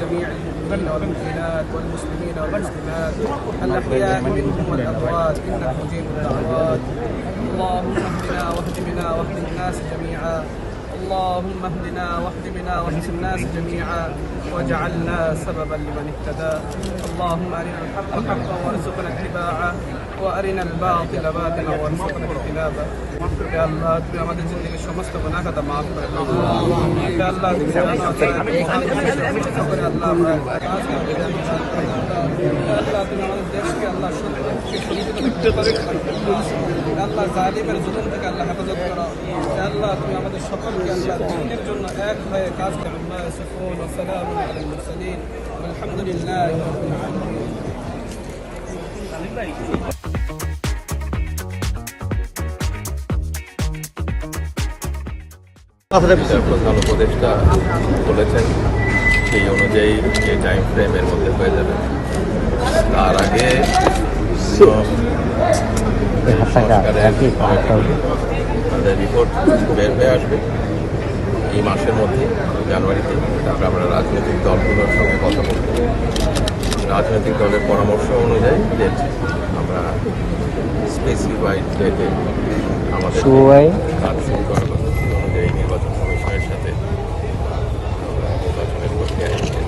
جميع المؤمنين والمؤمنات والمسلمين والمسلمات الاحياء منهم والاموات انك مجيب الدعوات اللهم اهدنا واهد بنا واهد الناس جميعا. اللهم اهدنا واهد بنا واهد الناس جميعا واجعلنا سببا لمن اهتدى اللهم ارنا الحق حقا وارزقنا اتباعه وارنا الباطل باطلا وارزقنا اجتنابه يا الله তুমি আমাদের জিন্দগির সমস্ত গুনাহ খাতা মাফ করে দাও ইয়া আল্লাহ তুমি জানো করে আল্লাহ আমরা কাজ করে দেন ইয়া আল্লাহ তুমি আমাদের দেশকে আল্লাহ সুন্দর করে আল্লাহ জালিমের জুলুম থেকে আল্লাহ হেফাজত করো আল্লাহ তুমি আমাদের সকলকে আল্লাহ দিনের জন্য এক হয়ে কাজ করো আলহামদুলিল্লাহি উপদেষ্টা বলেছেন? সেই অনুযায়ী যে টাইম ফ্রেমের মধ্যে হয়ে যাবে। তার আগে সংস্কারের তাদের রিপোর্ট বের হয়ে আসবে এই মাসের মধ্যে জানুয়ারিতে তারপরে আমরা রাজনৈতিক দলগুলোর সঙ্গে কথা বলব রাজনৈতিক দলের পরামর্শ অনুযায়ী ডেট আমরা স্পেসিফাইড ডেটে আমাদের সুয়াই। কাজ শুরু করা অনুযায়ী নির্বাচন কমিশনের সাথে নির্বাচনের প্রক্রিয়ায় যাব।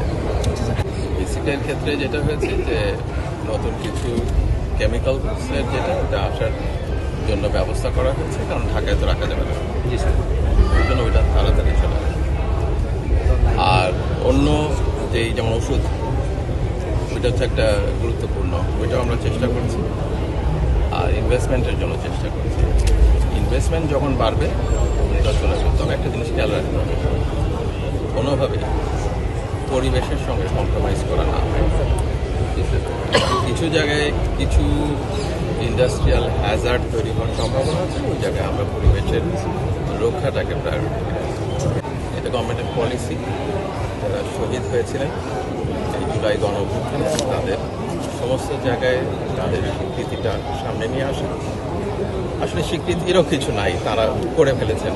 ক্ষেত্রে যেটা হয়েছে যে কিছু কেমিক্যালসের যেটা ওটা আসার জন্য ব্যবস্থা করা হয়েছে কারণ ঢাকায় তো রাখা যাবে না। ওই জন্য ওইটা তাড়াতাড়ি চলে আর অন্য যেই যেমন ওষুধ ওইটা হচ্ছে একটা গুরুত্বপূর্ণ ওইটাও আমরা চেষ্টা করছি। আর ইনভেস্টমেন্টের জন্য চেষ্টা করছি। ইনভেস্টমেন্ট যখন বাড়বে ওটা চলে আসবে। তবে একটা জিনিস খেয়াল রাখতে হবে কোনোভাবে পরিবেশের সঙ্গে কম্প্রোমাইজ করা না হয়। কিছু জায়গায় কিছু ইন্ডাস্ট্রিয়াল হ্যাজার্ড তৈরি হওয়ার সম্ভাবনা আছে, ওই জায়গায় আমরা পরিবেশের রক্ষাটাকে প্রায়োরিটি এটা গভর্নমেন্টের পলিসি যারা শহীদ হয়েছিলেন, এই জুলাই গণ তাদের সমস্ত জায়গায় তাদের স্বীকৃতিটা সামনে নিয়ে আসে। আসলে স্বীকৃতিরও কিছু নাই, তারা করে ফেলেছেন,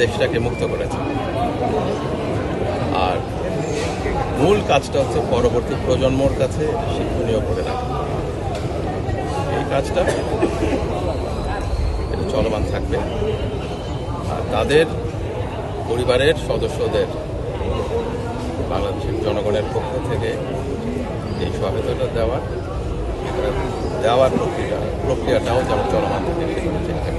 দেশটাকে মুক্ত করেছেন। আর মূল কাজটা হচ্ছে পরবর্তী প্রজন্মর কাছে শিক্ষণীয় করে রাখা। এই কাজটা এটা চলমান থাকবে। আর তাদের পরিবারের সদস্যদের বাংলাদেশের জনগণের পক্ষ থেকে এই সহায়তাটা দেওয়া এটা দেওয়ার প্রক্রিয়া, প্রক্রিয়াটাও যেন চলমান থাকে